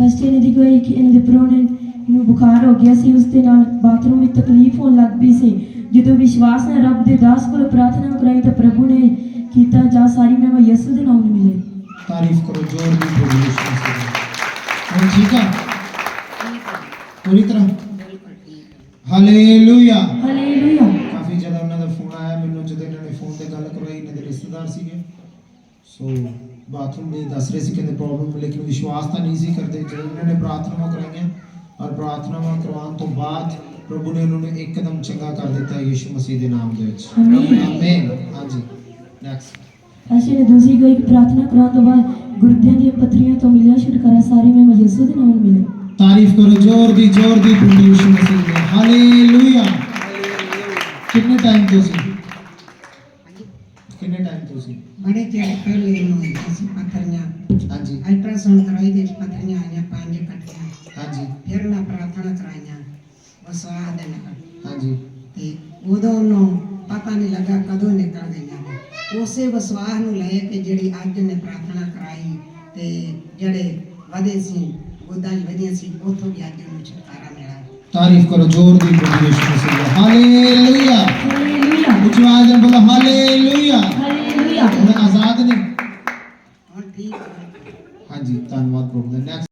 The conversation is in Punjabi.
ਫਸਟ ਇਹਨਾਂ ਦੀ ਗਵਾਹੀ ਕਿ ਇਹਨਾਂ ਦੇ ਪ੍ਰਾਹੁਣੇ ਨੂੰ ਬੁਖਾਰ ਹੋ ਗਿਆ ਸੀ ਉਸ ਦੇ ਨਾਲ ਬਾਥਰੂਮ ਵਿੱਚ ਤਕਲੀਫ ਹੋਣ ਲੱਗ ਪਈ ਸੀ। ਜਦੋਂ ਵਿਸ਼ਵਾਸ ਨਾਲ ਰੱਬ ਦੇ ਦਾਸ ਕੋਲ ਪ੍ਰਾਰਥਨਾ ਕਰਾਈ ਤਾਂ ਪ੍ਰਭੂ ਨੇ ਕੀਤਾ ਜਾ ਸਾਰੀ ਮਹਿਮਾ ਯਿਸੂ ਦੇ ਨਾਮ ਨੂੰ ਮਿਲੇ। ਤਾਰੀਫ ਕਰੋ ਜ਼ੋਰ ਦੀ ਪ੍ਰਭੂ ਯਿਸੂ ਹੁਣ ਠੀਕ ਆ? ਪੂਰੀ ਤਰ੍ਹਾਂ? ਹਾਲੇਲੂਇਆ ਹਾਲੇਲੂਇਆ ਕਾਫੀ ਜ਼ਿਆਦਾ ਉਹਨਾਂ ਦਾ ਫੋਨ ਆਇਆ ਮੈਨੂੰ ਜਦੋਂ ਇਹਨਾਂ ਨੇ ਫੋਨ ਤੇ ਗੱਲ ਕਰਵਾਈ ਇਹਨਾਂ ਦੇ ਰਿਸ਼ਤੇਦਾਰ ਸੀਗੇ। ਸੋ ਬਾਥਰੂਮ ਦੇ ਦੱਸ ਰਹੇ ਸੀ ਕਹਿੰਦੇ ਪ੍ਰੋਬਲਮ ਲੇਕਿਨ ਵਿਸ਼ਵਾਸ ਤਾਂ ਨਹੀਂ ਸੀ ਕਰਦੇ ਜਦੋਂ ਇਹਨਾਂ ਨੇ ਪ੍ਰਾਰਥਨਾਵਾਂ ਕਰਾਈਆਂ ਔਰ ਪ੍ਰਾਰਥਨਾਵਾਂ ਕਰਵਾਉਣ ਤੋਂ ਬਾਅਦ ਪ੍ਰਭੂ ਨੇ ਉਹਨਾਂ ਨੂੰ ਇੱਕਦਮ ਚੰਗਾ ਕਰ ਦਿੱਤਾ ਯਿਸੂ ਮਸੀਹ ਦੇ ਨਾਮ ਦੇ ਵਿੱਚ ਆਮੀਨ ਆਮੀਨ ਹਾਂਜੀ ਨੈਕਸਟ ਅਸੀਂ ਨੇ ਦੂਸਰੀ ਗਵਾਹੀ ਕਿ ਪ੍ਰਾਰਥਨਾ ਕਰਾਉਣ ਤੋਂ ਬਾਅਦ ਗੁਰਦਿਆਂ ਦੀਆਂ ਪੱਥਰੀਆਂ ਤੋਂ ਮਿਲਿਆ ਛੁਟਕਾਰਾ ਸਾਰੀ ਮਹਿਮਾ ਯਿਸੂ ਦੇ ਨਾਮ ਨੂੰ ਮਿਲੇ ਤਾਰੀਫ ਕਰੋ ਜ਼ੋਰ ਦੀ ਜ਼ੋਰ ਦੀ ਪ੍ਰਭੂ ਯਿਸੂ ਮਸੀਹ ਦੀ ਹਾਲੇਲੂਇਆ ਕਿੰਨੇ ਟਾਈਮ ਤੋਂ ਸੀ ਕਿੰਨੇ ਟਾਈਮ ਤੋਂ ਸੀ ਬੜੇ ਚਿਰ ਪਹਿਲੇ ਨੂੰ ਅਸੀਂ ਪੱਥਰੀਆਂ ਹਾਂਜੀ ਅਲਟਰਾਸਾਊਂਡ ਕਰਾਈ ਦੇ ਪੱਥਰੀਆਂ ਆਈਆਂ ਪੰਜ ਕੱਟੀਆਂ ਹਾਂਜੀ ਫਿਰ ਮੈਂ ਪ੍ਰਾਰਥਨਾ ਕਰਾਈਆਂ ਵਸਵਾਸ ਦੇ ਨਾਲ ਹਾਂਜੀ ਤੇ ਉਦੋਂ ਨੂੰ ਪਤਾ ਨਹੀਂ ਲੱਗਾ ਕਦੋਂ ਨਿਕਲ ਗਈਆਂ। ਉਸੇ ਵਿਸ਼ਵਾਸ ਨੂੰ ਲੈ ਕੇ ਜਿਹੜੀ ਅੱਜ ਨੇ ਪ੍ਰਾਰਥਨਾ ਕਰਾਈ ਤੇ ਜਿਹੜੇ ਵਧੇ ਸੀ ਗੋਦਾਂ 'ਚ ਵਧੀਆਂ ਸੀ ਉੱਥੋਂ ਵੀ ਅੱਜ ਨੂੰ ਛੁਟਕਾਰਾ ਮਿਲਿਆ ਤਾਰੀਫ ਕਰੋ ਜ਼ੋਰ ਦੀ ਪ੍ਰਭੂ ਯਿਸੂ ਮਸੀਹ ਹਾਂਜੀ ਧੰਨਵਾਦ ਪ੍ਰਭੂ ਦਾ ਨੈਕਸਟ